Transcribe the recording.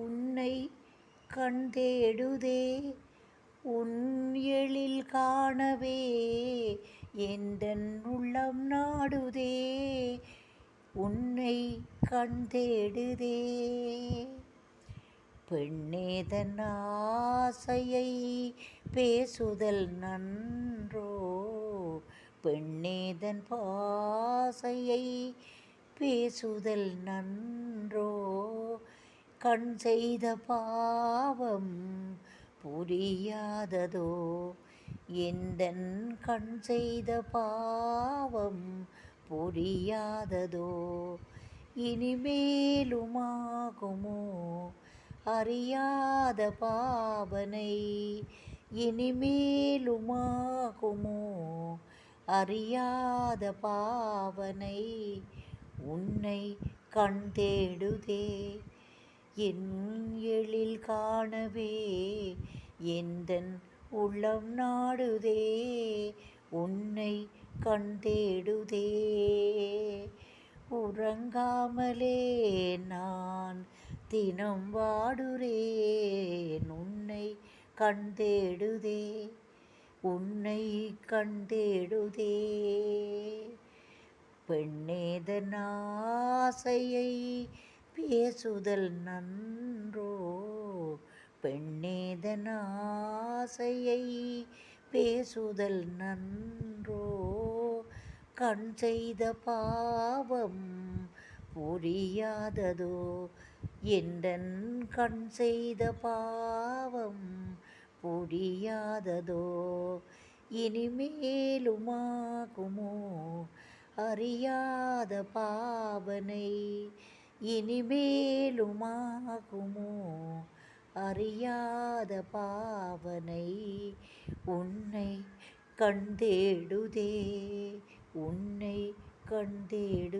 உன்னை கண்டேடுதே உன் எழில் காணவே எந்தன் உள்ளம் நாடுதே உன்னை கண்டேடுதே பெண்ணேதன் ஆசையை பேசுதல் நன்றோ பெண்ணேதன் பாசையை பேசுதல் நன்றோ கண் செய்த பாவம் புரியாததோ? எந்தன் கண் செய்த பாவம் புரியாததோ? இனிமேலுமாகுமோ? அறியாத பாவனை இனிமேலுமாகுமோ? அறியாத பாவனை உன்னை கண் தேடுதே. என் எழில் காணவே எந்தன் உள்ளம் நாடுதே உன்னை கண் தேடுதே. உறங்காமலே நான் தினம் வாடுறேன் உன்னை கண் தேடுதே உன்னை கண்டேடுதே பெண்ணேதன் ஆசையை பேசுதல் நன்றோ? பெண்ணேதன் ஆசையை பேசுதல் நன்றோ? கண் செய்த பாவம் புரியாததோ? என்றன் கண் செய்த பாவம் புரியாததோ? இனிமேலுமாகுமோ? அறியாத பாவனை இனிமேலுமாகுமோ? அறியாத பாவனை உன்னை கண்டேடுதே உன்னை கண்டேடு